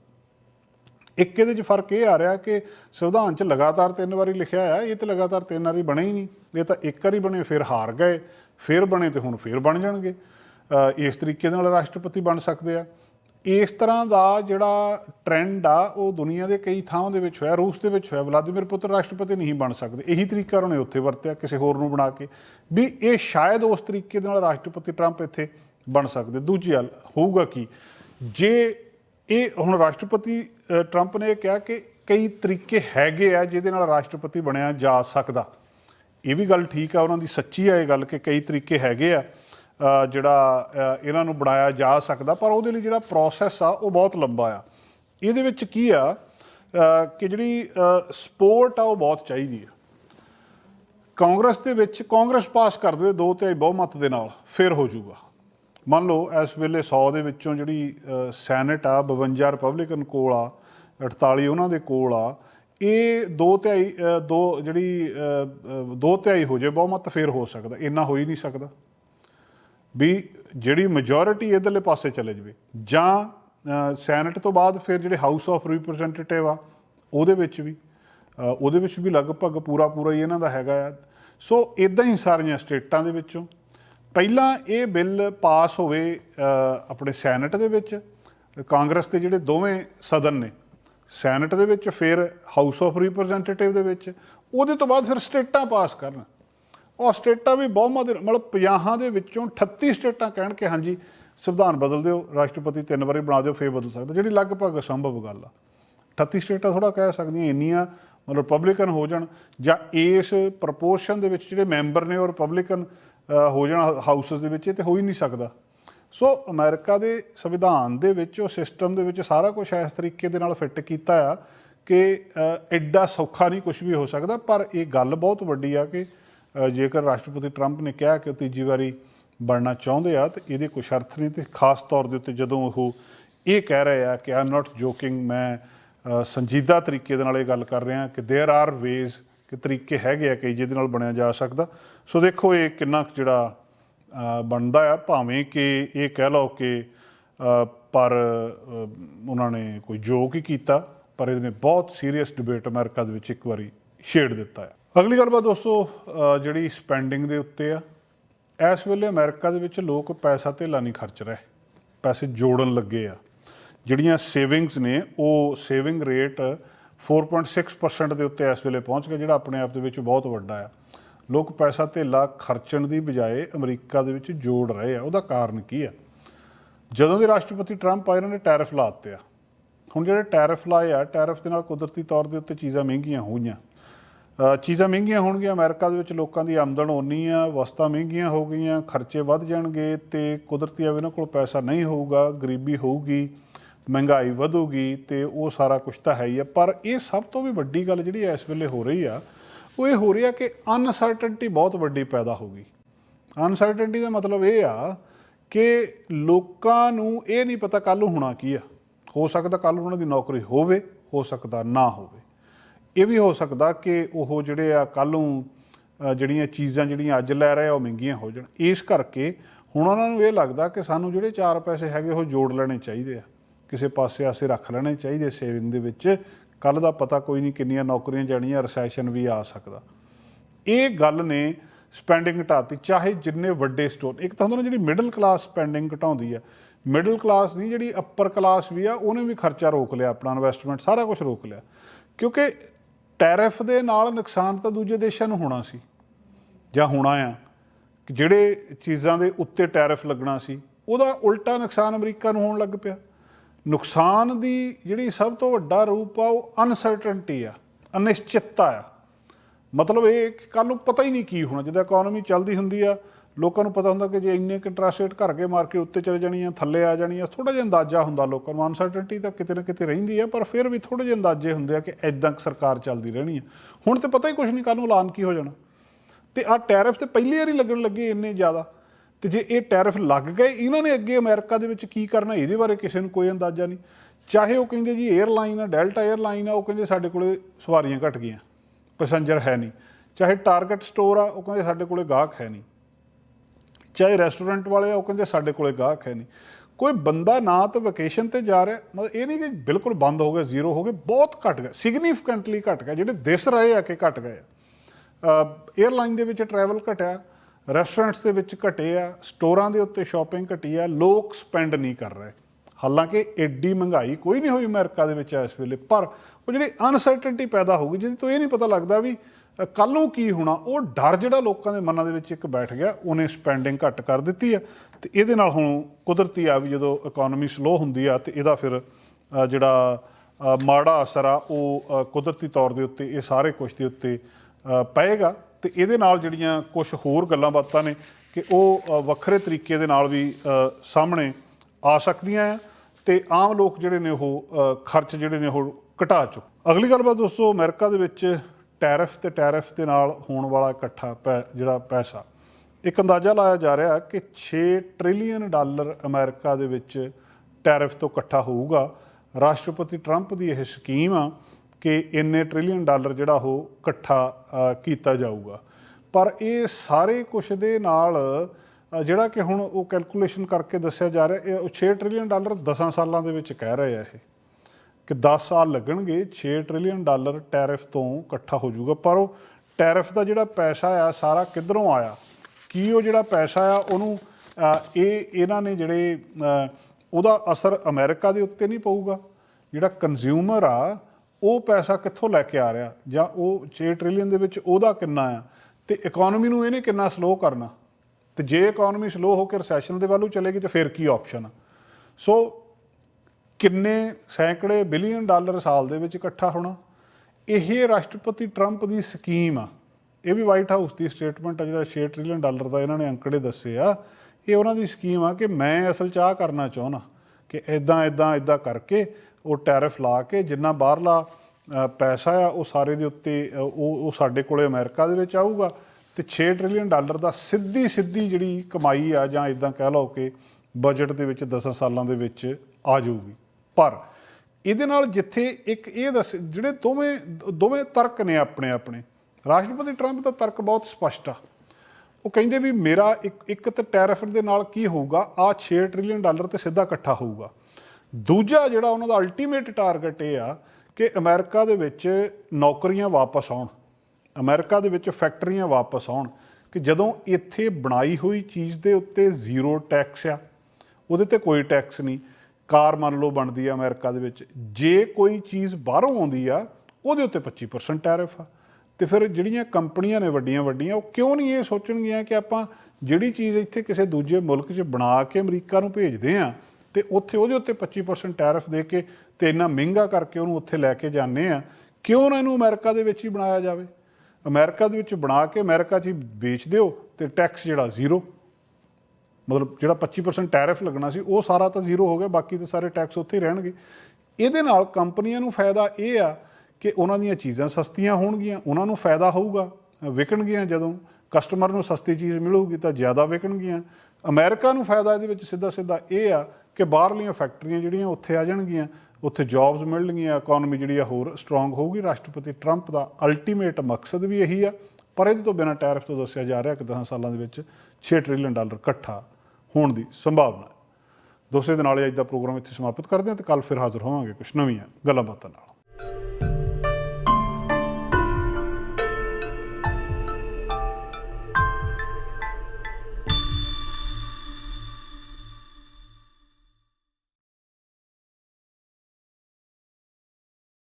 ਇੱਕ ਇਹਦੇ 'ਚ ਫ਼ਰਕ ਇਹ ਆ ਰਿਹਾ ਕਿ ਸੰਵਿਧਾਨ 'ਚ ਲਗਾਤਾਰ ਤਿੰਨ ਵਾਰੀ ਲਿਖਿਆ ਆ, ਇਹ ਤੇ ਲਗਾਤਾਰ ਤਿੰਨ ਵਾਰੀ ਬਣੇ ਹੀ ਨਹੀਂ। ਇਹ ਤਾਂ ਇੱਕ ਵਾਰੀ ਬਣੇ, ਫਿਰ ਹਾਰ ਗਏ, ਫਿਰ ਬਣੇ ਤੇ ਹੁਣ ਫਿਰ ਬਣ ਜਾਣਗੇ। ਇਸ ਤਰੀਕੇ ਦੇ ਨਾਲ ਰਾਸ਼ਟਰਪਤੀ ਬਣ ਸਕਦੇ ਆ। ਇਸ ਤਰ੍ਹਾਂ ਦਾ ਜਿਹੜਾ ਟ੍ਰੈਂਡ ਆ, ਉਹ ਦੁਨੀਆ ਦੇ ਕਈ ਥਾਵਾਂ ਦੇ ਵਿੱਚ ਹੋਇਆ, ਰੂਸ ਦੇ ਵਿੱਚ ਹੋਇਆ, ਵਲਾਦੀਮੀਰ ਪੁੱਤਰ ਰਾਸ਼ਟਰਪਤੀ ਨਹੀਂ ਬਣ ਸਕਦੇ। ਇਹੀ ਤਰੀਕਾ ਉਹਨਾਂ ਨੇ ਉੱਥੇ ਵਰਤਿਆ, ਕਿਸੇ ਹੋਰ ਨੂੰ ਬਣਾ ਕੇ। ਵੀ ਇਹ ਸ਼ਾਇਦ ਉਸ ਤਰੀਕੇ ਦੇ ਨਾਲ ਰਾਸ਼ਟਰਪਤੀ ਟਰੰਪ ਇੱਥੇ ਬਣ ਸਕਦੇ। ਦੂਜੀ ਗੱਲ ਹੋਊਗਾ ਕੀ? ਜੇ ਇਹ ਹੁਣ ਰਾਸ਼ਟਰਪਤੀ ਟਰੰਪ ਨੇ ਇਹ ਕਿਹਾ ਕਿ ਕਈ ਤਰੀਕੇ ਹੈਗੇ ਆ ਜਿਹਦੇ ਨਾਲ ਰਾਸ਼ਟਰਪਤੀ ਬਣਿਆ ਜਾ ਸਕਦਾ। ਇਹ ਵੀ ਗੱਲ ਠੀਕ ਆ, ਉਹਨਾਂ ਦੀ ਸੱਚੀ ਆ ਇਹ ਗੱਲ ਕਿ ਕਈ ਤਰੀਕੇ ਹੈਗੇ ਆ ਜਿਹੜਾ ਇਹਨਾਂ ਨੂੰ ਬਣਾਇਆ ਜਾ ਸਕਦਾ, ਪਰ ਉਹਦੇ ਲਈ ਜਿਹੜਾ ਪ੍ਰੋਸੈਸ ਆ ਉਹ ਬਹੁਤ ਲੰਬਾ ਆ। ਇਹਦੇ ਵਿੱਚ ਕੀ ਆ ਕਿ ਜਿਹੜੀ ਸਪੋਰਟ ਆ ਉਹ ਬਹੁਤ ਚਾਹੀਦੀ ਆ। ਕਾਂਗਰਸ ਦੇ ਵਿੱਚ ਕਾਂਗਰਸ ਪਾਸ ਕਰ ਦੇਵੇ ਦੋ ਤਿਹਾਈ ਬਹੁਮਤ ਦੇ ਨਾਲ, ਫਿਰ ਹੋ ਜਾਊਗਾ। ਮੰਨ ਲਓ ਇਸ ਵੇਲੇ 100 ਦੇ ਵਿੱਚੋਂ ਜਿਹੜੀ ਅ, ਸੈਨੇਟ ਆ 52 ਰਿਪਬਲਿਕਨ ਕੋਲ ਆ 48 ਉਹਨਾਂ ਦੇ ਕੋਲ ਆ ਇਹ ਦੋ ਤਿਹਾਈ ਦੋ ਜਿਹੜੀ ਦੋ ਤਿਹਾਈ ਹੋ ਜੇ ਬਹੁਮਤ ਫਿਰ ਹੋ ਸਕਦਾ ਇੰਨਾ ਹੋ ਹੀ ਨਹੀਂ ਸਕਦਾ। ਵੀ ਜਿਹੜੀ ਮੈਜੋਰਿਟੀ ਇਧਰਲੇ ਪਾਸੇ ਚਲੇ ਜਾਵੇ ਜਾਂ ਅ, ਸੈਨੇਟ ਤੋਂ ਬਾਅਦ ਫਿਰ ਜਿਹੜੇ ਹਾਊਸ ਆਫ ਰਿਪਰੈਜ਼ੈਂਟੇਟਿਵ ਆ ਉਹਦੇ ਵਿੱਚ ਵੀ ਉਹਦੇ ਵਿੱਚ ਵੀ ਲਗਭਗ ਪੂਰਾ ਪੂਰਾ ਹੀ ਇਹਨਾਂ ਦਾ ਹੈਗਾ ਆ। ਸੋ ਇਦਾਂ ਹੀ ਸਾਰੀਆਂ ਸਟੇਟਾਂ ਦੇ ਵਿੱਚੋਂ ਪਹਿਲਾਂ ਇਹ ਬਿੱਲ ਪਾਸ ਹੋਵੇ ਆਪਣੇ ਸੈਨੇਟ ਦੇ ਵਿੱਚ, ਕਾਂਗਰਸ ਦੇ ਜਿਹੜੇ ਦੋਵੇਂ ਸਦਨ ਨੇ, ਸੈਨੇਟ ਦੇ ਵਿੱਚ, ਫਿਰ ਹਾਊਸ ਆਫ ਰਿਪਰੈਜ਼ੈਂਟੇਟਿਵ ਦੇ ਵਿੱਚ, ਉਹਦੇ ਤੋਂ ਬਾਅਦ ਫਿਰ ਸਟੇਟਾਂ ਪਾਸ ਕਰਨ। ਔਰ ਸਟੇਟਾਂ ਵੀ ਬਹੁਮਤ ਮਤਲਬ 50 ਦੇ ਵਿੱਚੋਂ 38 ਸਟੇਟਾਂ ਕਹਿਣ ਕਿ ਹਾਂਜੀ, ਸੰਵਿਧਾਨ ਬਦਲ ਦਿਓ, ਰਾਸ਼ਟਰਪਤੀ ਤਿੰਨ ਵਾਰੀ ਬਣਾ ਦਿਓ, ਫੇਰ ਬਦਲ ਸਕਦਾ, ਜਿਹੜੀ ਲਗਭਗ ਅਸੰਭਵ ਗੱਲ ਆ। 38 ਸਟੇਟਾਂ ਥੋੜਾ ਕਹਿ ਸਕਦੀਆਂ ਇੰਨੀਆਂ ਮਤਲਬ ਰਿਪਬਲਿਕਨ ਹੋ ਜਾਣ, ਜਾਂ ਇਸ ਪ੍ਰਪੋਰਸ਼ਨ ਦੇ ਵਿੱਚ ਜਿਹੜੇ ਮੈਂਬਰ ਨੇ ਉਹ ਰਿਪਬਲਿਕਨ ਹੋ ਜਾਣ ਹਾਊਸਸ ਦੇ ਵਿੱਚ ਇਹ ਤੇ ਹੋ ਹੀ ਨਹੀਂ ਸਕਦਾ ਸੋ ਅਮਰੀਕਾ ਦੇ ਸੰਵਿਧਾਨ ਦੇ ਵਿੱਚ ਉਹ ਸਿਸਟਮ ਦੇ ਵਿੱਚ ਸਾਰਾ ਕੁਝ ਇਸ ਤਰੀਕੇ ਦੇ ਨਾਲ ਫਿੱਟ ਕੀਤਾ ਆ ਕਿ ਅ, ਐਡਾ ਸੌਖਾ ਨਹੀਂ ਕੁਝ ਵੀ ਹੋ ਸਕਦਾ ਪਰ ਇਹ ਗੱਲ ਬਹੁਤ ਵੱਡੀ ਆ ਕਿ ਅ, ਜੇਕਰ ਰਾਸ਼ਟਰਪਤੀ ਟਰੰਪ ਨੇ ਕਿਹਾ ਕਿ ਉਹ ਤੀਜੀ ਵਾਰੀ ਬਣਨਾ ਚਾਹੁੰਦੇ ਆ ਤੇ ਇਹਦੇ ਕੋਈ ਸ਼ਰਤ ਨਹੀਂ ਤੇ ਖਾਸ ਤੌਰ ਦੇ ਉੱਤੇ ਜਦੋਂ ਉਹ ਇਹ ਕਹਿ ਰਹੇ ਆ ਕਿ ਆਮ ਨਾਟ ਜੋਕਿੰਗ ਮੈਂ ਅ, ਸੰਜੀਦਾ ਤਰੀਕੇ ਦੇ ਨਾਲ ਇਹ ਗੱਲ ਕਰ ਰਿਹਾ ਕਿ देयर ਆਰ ਵੇਜ਼ ਕਿ ਤਰੀਕੇ ਹੈਗੇ ਆ ਕਿ ਜਿਹਦੇ ਨਾਲ ਬਣਿਆ ਜਾ ਸਕਦਾ। ਸੋ ਦੇਖੋ ਇਹ ਕਿੰਨਾ ਕੁ ਜਿਹੜਾ ਬਣਦਾ ਆ, ਭਾਵੇਂ ਕਿ ਇਹ ਕਹਿ ਲਓ ਕਿ ਪਰ ਉਹਨਾਂ ਨੇ ਕੋਈ ਜੋਕ ਹੀ ਕੀਤਾ, ਪਰ ਇਹਨੇ ਬਹੁਤ ਸੀਰੀਅਸ ਡਿਬੇਟ ਅਮਰੀਕਾ ਦੇ ਵਿੱਚ ਇੱਕ ਵਾਰੀ ਛੇੜ ਦਿੱਤਾ ਆ। ਅਗਲੀ ਗੱਲਬਾਤ ਦੋਸਤੋ ਜਿਹੜੀ ਸਪੈਂਡਿੰਗ ਦੇ ਉੱਤੇ ਆ, ਇਸ ਵੇਲੇ ਅਮਰੀਕਾ ਦੇ ਵਿੱਚ ਲੋਕ ਪੈਸਾ ਧੇਲਾ ਨਹੀਂ ਖਰਚ ਰਹੇ, ਪੈਸੇ ਜੋੜਨ ਲੱਗੇ ਆ। ਜਿਹੜੀਆਂ ਸੇਵਿੰਗਸ ਨੇ, ਉਹ ਸੇਵਿੰਗ ਰੇਟ 4.6% ਦੇ ਉੱਤੇ ਇਸ ਵੇਲੇ ਪਹੁੰਚ ਗਿਆ ਜਿਹੜਾ ਆਪਣੇ ਆਪ ਦੇ ਵਿੱਚ ਬਹੁਤ ਵੱਡਾ ਆ। ਲੋਕ ਪੈਸਾ ਧੇਲਾ ਖਰਚਣ ਦੀ ਬਜਾਏ ਅਮਰੀਕਾ ਦੇ ਵਿੱਚ ਜੋੜ ਰਹੇ ਆ ਉਹਦਾ ਕਾਰਨ ਕੀ ਆ? ਜਦੋਂ ਦੇ ਰਾਸ਼ਟਰਪਤੀ ਟਰੰਪ ਆਏ ਉਹਨਾਂ ਨੇ ਟੈਰਿਫ ਲਾ ਦਿੱਤੇ ਆ। ਹੁਣ ਜਿਹੜੇ ਟੈਰਿਫ ਲਾਏ ਆ ਟੈਰਿਫ ਦੇ ਨਾਲ ਕੁਦਰਤੀ ਤੌਰ ਦੇ ਉੱਤੇ ਚੀਜ਼ਾਂ ਮਹਿੰਗੀਆਂ ਹੋਈਆਂ। ਅ, ਚੀਜ਼ਾਂ ਮਹਿੰਗੀਆਂ ਹੋਣਗੀਆਂ ਅਮਰੀਕਾ ਦੇ ਵਿੱਚ ਲੋਕਾਂ ਦੀ ਆਮਦਨ ਓਨੀ ਆ ਵਸਤਾਂ ਮਹਿੰਗੀਆਂ ਹੋ ਗਈਆਂ ਖਰਚੇ ਵੱਧ ਜਾਣਗੇ ਤੇ ਕੁਦਰਤੀ ਆ ਇਹਨਾਂ ਕੋਲ ਪੈਸਾ ਨਹੀਂ ਹੋਊਗਾ ਗਰੀਬੀ ਹੋਊਗੀ। ਮਹਿੰਗਾਈ ਵਧੂਗੀ ਤੇ ਉਹ ਸਾਰਾ ਕੁਝ ਤਾਂ ਹੈ ਹੀ ਆ, ਪਰ ਇਹ ਸਭ ਤੋਂ ਵੀ ਵੱਡੀ ਗੱਲ ਜਿਹੜੀ ਇਸ ਵੇਲੇ ਹੋ ਰਹੀ ਆ, ਉਹ ਇਹ ਹੋ ਰਹੀ ਆ ਕਿ ਅਨਸਰਟਨਟੀ ਬਹੁਤ ਵੱਡੀ ਪੈਦਾ ਹੋ ਗਈ। ਅਨਸਰਟਨਟੀ ਦਾ ਮਤਲਬ ਇਹ ਆ ਕਿ ਲੋਕਾਂ ਨੂੰ ਇਹ ਨਹੀਂ ਪਤਾ ਕੱਲ ਨੂੰ ਹੋਣਾ ਕੀ ਆ। ਹੋ ਸਕਦਾ ਕੱਲ ਉਹਨਾਂ ਦੀ ਨੌਕਰੀ ਹੋਵੇ, ਹੋ ਸਕਦਾ ਨਾ ਹੋਵੇ। ਇਹ ਵੀ ਹੋ ਸਕਦਾ ਕਿ ਉਹ ਜਿਹੜੇ ਆ ਕੱਲ ਨੂੰ ਜਿਹੜੀਆਂ ਚੀਜ਼ਾਂ ਜਿਹੜੀਆਂ ਅੱਜ ਲੈ ਰਹੇ ਆ, ਉਹ ਮਹਿੰਗੀਆਂ ਹੋ ਜਾਣ। ਇਸ ਕਰਕੇ ਹੁਣ ਉਹਨਾਂ ਨੂੰ ਇਹ ਲੱਗਦਾ ਕਿ ਸਾਨੂੰ ਜਿਹੜੇ ਚਾਰ ਪੈਸੇ ਹੈਗੇ ਉਹ ਜੋੜ ਲੈਣੇ ਚਾਹੀਦੇ ਆ। ਕਿਸੇ ਪਾਸੇ ਆਸੇ ਰੱਖ ਲੈਣੇ ਚਾਹੀਦੇ ਸੇਵਿੰਗ ਦੇ ਵਿੱਚ। ਕੱਲ ਦਾ ਪਤਾ ਕੋਈ ਨਹੀਂ ਕਿੰਨੀਆਂ ਨੌਕਰੀਆਂ ਜਾਣੀਆਂ ਰੈਸੈਸ਼ਨ ਵੀ ਆ ਸਕਦਾ। ਇਹ ਗੱਲ ਨੇ ਸਪੈਂਡਿੰਗ ਘਟਾਤੀ, ਚਾਹੇ ਜਿੰਨੇ ਵੱਡੇ ਸਟੋਰ ਇੱਕ ਤਾਂ ਹੁੰਦਾ ਨਾ ਜਿਹੜੀ ਮਿਡਲ ਕਲਾਸ ਸਪੈਂਡਿੰਗ ਘਟਾਉਂਦੀ ਆ। ਮਿਡਲ ਕਲਾਸ ਨਹੀਂ, ਜਿਹੜੀ ਅੱਪਰ ਕਲਾਸ ਵੀ ਆ, ਉਹਨੇ ਵੀ ਖਰਚਾ ਰੋਕ ਲਿਆ ਆਪਣਾ ਇਨਵੈਸਟਮੈਂਟ ਸਾਰਾ ਕੁਝ ਰੋਕ ਲਿਆ। ਕਿਉਂਕਿ ਟੈਰਿਫ ਦੇ ਨਾਲ ਨੁਕਸਾਨ ਤਾਂ ਦੂਜੇ ਦੇਸ਼ਾਂ ਨੂੰ ਹੋਣਾ ਸੀ, ਜਾਂ ਹੋਣਾ ਆ। ਜਿਹੜੇ ਚੀਜ਼ਾਂ ਦੇ ਉੱਤੇ ਟੈਰਿਫ ਲੱਗਣਾ ਸੀ, ਉਹਦਾ ਉਲਟਾ ਨੁਕਸਾਨ ਅਮਰੀਕਾ ਨੂੰ ਹੋਣ ਲੱਗ ਪਿਆ। ਨੁਕਸਾਨ ਦੀ ਜਿਹੜੀ ਸਭ ਤੋਂ ਵੱਡਾ ਰੂਪ ਆ, ਉਹ ਅਨਸਰਟਨਟੀ ਆ, ਅਨਿਸ਼ਚਿਤਤਾ ਆ। ਮਤਲਬ ਇਹ ਕਿ ਕੱਲ ਨੂੰ ਪਤਾ ਹੀ ਨਹੀਂ ਕੀ ਹੋਣਾ। ਜਦੋਂ ਇਕਨੋਮੀ ਚੱਲਦੀ ਹੁੰਦੀ ਆ, ਲੋਕਾਂ ਨੂੰ ਪਤਾ ਹੁੰਦਾ ਕਿ ਜੇ ਇੰਨੇ ਇੰਟਰਸਟ ਰੇਟ ਘਰ ਕੇ ਮਾਰਕੀਟ ਉੱਤੇ ਚਲੇ ਜਾਣੀ ਆ, ਥੱਲੇ ਆ ਜਾਣੀ ਆ ਥੋੜਾ ਜਿਹਾ ਅੰਦਾਜ਼ਾ ਹੁੰਦਾ ਲੋਕਾਂ ਨੂੰ। ਅਨਸਰਟਨਟੀ ਤਾਂ ਕਿਤੇ ਨਾ ਕਿਤੇ ਰਹਿੰਦੀ ਆ, ਪਰ ਫਿਰ ਵੀ ਥੋੜੇ ਜਿਹੇ ਅੰਦਾਜ਼ੇ ਹੁੰਦੇ ਆ ਕਿ ਐਦਾਂ ਸਰਕਾਰ ਚੱਲਦੀ ਰਹਿਣੀ ਆ। ਹੁਣ ਤੇ ਪਤਾ ਹੀ ਕੁਝ ਨਹੀਂ ਕੱਲ ਨੂੰ ਐਲਾਨ ਕੀ ਹੋ ਜਾਣਾ। ਤੇ ਆ ਟੈਰਿਫ ਤੇ ਪਹਿਲੀ ਵਾਰੀ ਲੱਗਣ ਲੱਗੇ ਇੰਨੇ ਜ਼ਿਆਦਾ। ਤੇ ਜੇ ਇਹ ਟੈਰਫ ਲੱਗ ਗਏ, ਇਹਨਾਂ ਨੇ ਅੱਗੇ ਅਮਰੀਕਾ ਦੇ ਵਿੱਚ ਕੀ ਕਰਨਾ, ਇਹਦੇ ਬਾਰੇ ਕਿਸੇ ਨੂੰ ਕੋਈ ਅੰਦਾਜ਼ਾ ਨਹੀਂ। ਚਾਹੇ ਉਹ ਕਹਿੰਦੇ ਜੀ 에ਅਰਲਾਈਨ ਆ ਡੈਲਟਾ 에ਅਰਲਾਈਨ ਆ, ਉਹ ਕਹਿੰਦੇ ਸਾਡੇ ਕੋਲੇ ਸਵਾਰੀਆਂ ਘਟ ਗਈਆਂ ਪੈਸੰਜਰ ਹੈ ਨਹੀਂ। ਚਾਹੇ ਟਾਰਗੇਟ ਸਟੋਰ ਆ, ਉਹ ਕਹਿੰਦੇ ਸਾਡੇ ਕੋਲੇ ਗਾਹਕ ਹੈ ਨਹੀਂ। ਚਾਹੇ ਰੈਸਟੋਰੈਂਟ ਵਾਲੇ ਆ, ਉਹ ਕਹਿੰਦੇ ਸਾਡੇ ਕੋਲੇ ਗਾਹਕ ਹੈ ਨਹੀਂ। ਕੋਈ ਬੰਦਾ ਨਾ ਤਾਂ ਵਕੇਸ਼ਨ ਤੇ ਜਾ ਰਿਹਾ, ਮਤਲਬ ਇਹ ਨਹੀਂ ਕਿ ਬਿਲਕੁਲ ਬੰਦ ਹੋ ਗਿਆ ਜ਼ੀਰੋ ਹੋ ਗਏ, ਬਹੁਤ ਘਟ ਗਿਆ ਸਿਗਨੀਫੀਕੈਂਟਲੀ ਘਟ ਗਿਆ ਜਿਹੜੇ ਦਿਸ ਰਹੇ ਆ ਕਿ ਘਟ ਗਏ ਆ। 에ਅਰਲਾਈਨ ਦੇ ਵਿੱਚ ਟਰੈਵਲ ਘਟਿਆ ਰੈਸਟੋਰੈਂਟਸ ਦੇ ਵਿੱਚ ਘਟੇ ਆ, ਸਟੋਰਾਂ ਦੇ ਉੱਤੇ ਸ਼ਾਪਿੰਗ ਘਟੀ ਆ, ਲੋਕ ਸਪੈਂਡ ਨਹੀਂ ਕਰ ਰਹੇ। ਹਾਲਾਂਕਿ ਐਡੀ ਮਹਿੰਗਾਈ ਕੋਈ ਨਹੀਂ ਹੋਈ ਅਮਰੀਕਾ ਦੇ ਵਿੱਚ ਇਸ ਵੇਲੇ, ਪਰ ਉਹ ਜਿਹੜੀ ਅਨਸਰਟਨਟੀ ਪੈਦਾ ਹੋ ਗਈ, ਜਿਹਦੇ ਤੋਂ ਇਹ ਨਹੀਂ ਪਤਾ ਲੱਗਦਾ ਵੀ ਕੱਲ ਨੂੰ ਕੀ ਹੋਣਾ, ਉਹ ਡਰ ਜਿਹੜਾ ਲੋਕਾਂ ਦੇ ਮਨਾਂ ਦੇ ਵਿੱਚ ਇੱਕ ਬੈਠ ਗਿਆ, ਉਹਨੇ ਸਪੈਂਡਿੰਗ ਘੱਟ ਕਰ ਦਿੱਤੀ ਆ। ਤੇ ਇਹਦੇ ਨਾਲ ਹੁਣ ਕੁਦਰਤੀ ਆ ਵੀ ਜਦੋਂ ਇਕਨੋਮੀ ਸਲੋ ਹੁੰਦੀ ਆ, ਤੇ ਇਹਦਾ ਫਿਰ ਜਿਹੜਾ ਮਾੜਾ ਅਸਰ ਆ, ਉਹ ਕੁਦਰਤੀ ਤੌਰ ਦੇ ਉੱਤੇ, ਇਹ ਸਾਰੇ ਕੁਝ ਦੇ ਉੱਤੇ ਪਏਗਾ। ਤੇ ਇਹਦੇ ਨਾਲ ਜਿਹੜੀਆਂ ਕੁਝ ਹੋਰ ਗੱਲਾਂ ਬਾਤਾਂ ਨੇ ਕਿ ਉਹ ਵੱਖਰੇ ਤਰੀਕੇ ਦੇ ਨਾਲ ਵੀ ਸਾਹਮਣੇ ਆ ਸਕਦੀਆਂ ਆ ਤੇ ਆਮ ਲੋਕ ਜਿਹੜੇ ਨੇ ਉਹ ਖਰਚ ਜਿਹੜੇ ਨੇ ਉਹ ਘਟਾ ਚੁੱਕ, ਅਗਲੀ ਗੱਲਬਾਤ ਦੋਸਤੋ, ਅਮਰੀਕਾ ਦੇ ਵਿੱਚ ਟੈਰਿਫ ਤੇ ਟੈਰਿਫ ਦੇ ਨਾਲ ਹੋਣ ਵਾਲਾ ਇਕੱਠਾ ਪੈ- ਜਿਹੜਾ ਪੈਸਾ, ਇੱਕ ਅੰਦਾਜ਼ਾ ਲਾਇਆ ਜਾ ਰਿਹਾ ਕਿ 6 ਟ੍ਰਿਲੀਅਨ ਡਾਲਰ ਅਮਰੀਕਾ ਦੇ ਵਿੱਚ ਟੈਰਿਫ ਤੋਂ ਇਕੱਠਾ ਹੋਊਗਾ। ਰਾਸ਼ਟਰਪਤੀ ਟਰੰਪ ਦੀ ਇਹ ਸਕੀਮ ਆ ਕਿ ਇੰਨੇ ਟ੍ਰਿਲੀਅਨ ਡਾਲਰ ਜਿਹੜਾ ਉਹ ਇਕੱਠਾ ਕੀਤਾ ਜਾਊਗਾ। ਪਰ ਇਹ ਸਾਰੇ ਕੁਛ ਦੇ ਨਾਲ ਜਿਹੜਾ ਕਿ ਹੁਣ ਉਹ ਕੈਲਕੂਲੇਸ਼ਨ ਕਰਕੇ ਦੱਸਿਆ ਜਾ ਰਿਹਾ, ਇਹ ਉਹ 6 ਟ੍ਰਿਲੀਅਨ ਡਾਲਰ 10 ਸਾਲਾਂ ਦੇ ਵਿੱਚ ਕਹਿ ਰਹੇ ਆ ਇਹ, ਕਿ 10 ਸਾਲ ਲੱਗਣਗੇ 6 ਟ੍ਰਿਲੀਅਨ ਡਾਲਰ ਟੈਰਿਫ ਤੋਂ ਇਕੱਠਾ ਹੋ ਜਾਊਗਾ। ਪਰ ਉਹ ਟੈਰਿਫ ਦਾ ਜਿਹੜਾ ਪੈਸਾ ਆ, ਸਾਰਾ ਕਿੱਧਰੋਂ ਆਇਆ? ਕੀ ਉਹ ਜਿਹੜਾ ਪੈਸਾ ਆ, ਉਹਨੂੰ ਇਹ, ਇਹਨਾਂ ਨੇ ਜਿਹੜੇ ਉਹਦਾ ਅਸਰ ਅਮਰੀਕਾ ਦੇ ਉੱਤੇ ਨਹੀਂ ਪਊਗਾ? ਜਿਹੜਾ ਕੰਜ਼ਿਊਮਰ ਆ ਉਹ ਪੈਸਾ ਕਿੱਥੋਂ ਲੈ ਕੇ ਆ ਰਿਹਾ? ਜਾਂ ਉਹ 6 ਟ੍ਰਿਲੀਅਨ ਦੇ ਵਿੱਚ ਉਹਦਾ ਕਿੰਨਾ ਆ? ਤੇ ਇਕਨੋਮੀ ਨੂੰ ਇਹਨੇ ਕਿੰਨਾ ਸਲੋ ਕਰਨਾ? ਤੇ ਜੇ ਇਕਨੋਮੀ ਸਲੋ ਹੋ ਕੇ ਰੈਸੈਸ਼ਨ ਦੇ ਵੱਲੋਂ ਚਲੇਗੀ ਤੇ ਫਿਰ ਕੀ ਆਪਸ਼ਨ ਆ? ਸੋ ਕਿੰਨੇ ਸੈਂਕੜੇ ਬਿਲੀਅਨ ਡਾਲਰ ਸਾਲ ਦੇ ਵਿੱਚ ਇਕੱਠਾ ਹੋਣਾ? ਇਹ ਰਾਸ਼ਟਰਪਤੀ ਟਰੰਪ ਦੀ ਸਕੀਮ ਆ। ਇਹ ਵੀ ਵਾਈਟ ਹਾਊਸ ਦੀ ਸਟੇਟਮੈਂਟ ਆ, ਜਿਹੜਾ 6 ਟ੍ਰਿਲੀਅਨ ਡਾਲਰ ਦਾ ਇਹਨਾਂ ਨੇ ਅੰਕੜੇ ਦੱਸੇ ਆ। ਇਹ ਉਹਨਾਂ ਦੀ ਸਕੀਮ ਆ ਕਿ ਮੈਂ ਅਸਲ ਚਾਹ ਕਰਨਾ ਚਾਹੁੰਦਾ, ਕਿ ਇਦਾਂ ਇਦਾਂ ਇਦਾਂ ਕਰਕੇ ਉਹ ਟੈਰਿਫ ਲਾ ਕੇ ਜਿੰਨਾ ਬਾਹਰਲਾ ਪੈਸਾ ਆ, ਉਹ ਸਾਰੇ ਦੇ ਉੱਤੇ ਉਹ ਉਹ ਸਾਡੇ ਕੋਲੇ ਅਮਰੀਕਾ ਦੇ ਵਿੱਚ ਆਊਗਾ ਤੇ 6 ਟ੍ਰਿਲੀਅਨ ਡਾਲਰ ਦਾ ਸਿੱਧੀ ਸਿੱਧੀ ਜਿਹੜੀ ਕਮਾਈ ਆ ਜਾਂ ਇਦਾਂ ਕਹਿ ਲਓ ਕਿ ਬਜਟ ਦੇ ਵਿੱਚ 10 ਸਾਲਾਂ ਦੇ ਵਿੱਚ ਆ ਜਾਊਗੀ। ਪਰ ਇਹਦੇ ਨਾਲ ਜਿੱਥੇ ਇੱਕ ਇਹ ਦੱਸ, ਜਿਹੜੇ ਦੋਵੇਂ ਦੋਵੇਂ ਤਰਕ ਨੇ ਆਪਣੇ ਆਪਣੇ। ਰਾਸ਼ਟਰਪਤੀ ਟਰੰਪ ਦਾ ਤਰਕ ਬਹੁਤ ਸਪਸ਼ਟ ਆ। ਉਹ ਕਹਿੰਦੇ ਵੀ ਮੇਰਾ ਇੱਕ ਇੱਕ ਤਾਂ ਟੈਰਿਫ ਦੇ ਨਾਲ ਕੀ ਹੋਊਗਾ? ਆ 6 ਟ੍ਰਿਲੀਅਨ ਡਾਲਰ ਤੇ ਸਿੱਧਾ ਇਕੱਠਾ ਹੋਊਗਾ। ਦੂਜਾ ਜਿਹੜਾ ਉਹਨਾਂ ਦਾ ਅਲਟੀਮੇਟ ਟਾਰਗੇਟ ਇਹ ਆ ਕਿ ਅਮਰੀਕਾ ਦੇ ਵਿੱਚ ਨੌਕਰੀਆਂ ਵਾਪਸ ਆਉਣ, ਅਮਰੀਕਾ ਦੇ ਵਿੱਚ ਫੈਕਟਰੀਆਂ ਵਾਪਸ ਆਉਣ ਕਿ ਜਦੋਂ ਇੱਥੇ ਬਣਾਈ ਹੋਈ ਚੀਜ਼ ਦੇ ਉੱਤੇ ਜ਼ੀਰੋ ਟੈਕਸ ਆ, ਉਹਦੇ ਤੇ ਕੋਈ ਟੈਕਸ ਨਹੀਂ। ਕਾਰ ਮੰਨ ਲਓ ਬਣਦੀ ਆ ਅਮਰੀਕਾ ਦੇ ਵਿੱਚ, ਜੇ ਕੋਈ ਚੀਜ਼ ਬਾਹਰੋਂ ਆਉਂਦੀ ਆ, ਉਹਦੇ ਉੱਤੇ 25% ਟੈਰਿਫ ਆ। ਤੇ ਫਿਰ ਜਿਹੜੀਆਂ ਕੰਪਨੀਆਂ ਨੇ ਵੱਡੀਆਂ ਵੱਡੀਆਂ, ਉਹ ਕਿਉਂ ਨਹੀਂ ਇਹ ਸੋਚਣਗੀਆਂ ਕਿ ਆਪਾਂ ਜਿਹੜੀ ਚੀਜ਼ ਇੱਥੇ ਕਿਸੇ ਦੂਜੇ ਮੁਲਕ 'ਚ ਬਣਾ ਕੇ ਅਮਰੀਕਾ ਨੂੰ ਭੇਜਦੇ ਆ ਤੇ ਉੱਥੇ ਉਹਦੇ ਉੱਤੇ 25% ਟੈਰਿਫ ਦੇ ਕੇ ਤੇ ਇੰਨਾ ਮਹਿੰਗਾ ਕਰਕੇ ਉਹਨੂੰ ਉੱਥੇ ਲੈ ਕੇ ਜਾਂਦੇ ਆ, ਕਿਉਂ ਉਹਨਾਂ ਨੂੰ ਅਮਰੀਕਾ ਦੇ ਵਿੱਚ ਹੀ ਬਣਾਇਆ ਜਾਵੇ? ਅਮਰੀਕਾ ਦੇ ਵਿੱਚ ਬਣਾ ਕੇ ਅਮਰੀਕਾ 'ਚ ਹੀ ਵੇਚ ਦਿਓ ਤੇ ਟੈਕਸ ਜਿਹੜਾ ਜ਼ੀਰੋ ਮਤਲਬ ਜਿਹੜਾ 25% ਟੈਰਿਫ ਲੱਗਣਾ ਸੀ, ਉਹ ਸਾਰਾ ਤਾਂ ਜ਼ੀਰੋ ਹੋ ਗਿਆ, ਬਾਕੀ ਤਾਂ ਸਾਰੇ ਟੈਕਸ ਉੱਥੇ ਹੀ ਰਹਿਣਗੇ। ਇਹਦੇ ਨਾਲ ਕੰਪਨੀਆਂ ਨੂੰ ਫਾਇਦਾ ਇਹ ਆ ਕਿ ਉਹਨਾਂ ਦੀਆਂ ਚੀਜ਼ਾਂ ਸਸਤੀਆਂ ਹੋਣਗੀਆਂ, ਉਹਨਾਂ ਨੂੰ ਫਾਇਦਾ ਹੋਊਗਾ, ਵਿਕਣਗੀਆਂ ਜਦੋਂ ਕਸਟਮਰ ਨੂੰ ਸਸਤੀ ਚੀਜ਼ ਮਿਲੂਗੀ ਤਾਂ ਜ਼ਿਆਦਾ ਵਿਕਣਗੀਆਂ। ਅਮਰੀਕਾ ਨੂੰ ਫਾਇਦਾ ਇਹਦੇ ਵਿੱਚ ਸਿੱਧਾ ਸਿੱਧਾ ਇਹ ਆ ਕਿ ਬਾਹਰਲੀਆਂ ਫੈਕਟਰੀਆਂ ਜਿਹੜੀਆਂ ਉੱਥੇ ਆ ਜਾਣਗੀਆਂ, ਉੱਥੇ ਜੌਬਸ ਮਿਲਣਗੀਆਂ ਇਕਨੋਮੀ ਜਿਹੜੀ ਆ ਹੋਰ ਸਟਰੋਂਗ ਹੋਊਗੀ। ਰਾਸ਼ਟਰਪਤੀ ਟਰੰਪ ਦਾ ਅਲਟੀਮੇਟ ਮਕਸਦ ਵੀ ਇਹੀ ਆ, ਪਰ ਇਹਦੇ ਤੋਂ ਬਿਨਾਂ ਟੈਰਿਫ ਤੋਂ ਦੱਸਿਆ ਜਾ ਰਿਹਾ ਕਿ 10 ਸਾਲਾਂ ਦੇ ਵਿੱਚ 6 ਟ੍ਰਿਲੀਅਨ ਡਾਲਰ ਇਕੱਠਾ ਹੋਣ ਦੀ ਸੰਭਾਵਨਾ ਹੈ। ਦੋਸਤੋ ਦੇ ਨਾਲ ਹੀ ਅੱਜ ਦਾ ਪ੍ਰੋਗਰਾਮ ਇੱਥੇ ਸਮਾਪਤ ਕਰਦੇ ਹਾਂ ਤੇ ਕੱਲ ਫਿਰ ਹਾਜ਼ਰ ਹੋਵਾਂਗੇ ਕੁਝ ਨਵੀਆਂ ਗੱਲਾਂ ਬਾਤਾਂ ਨਾਲ।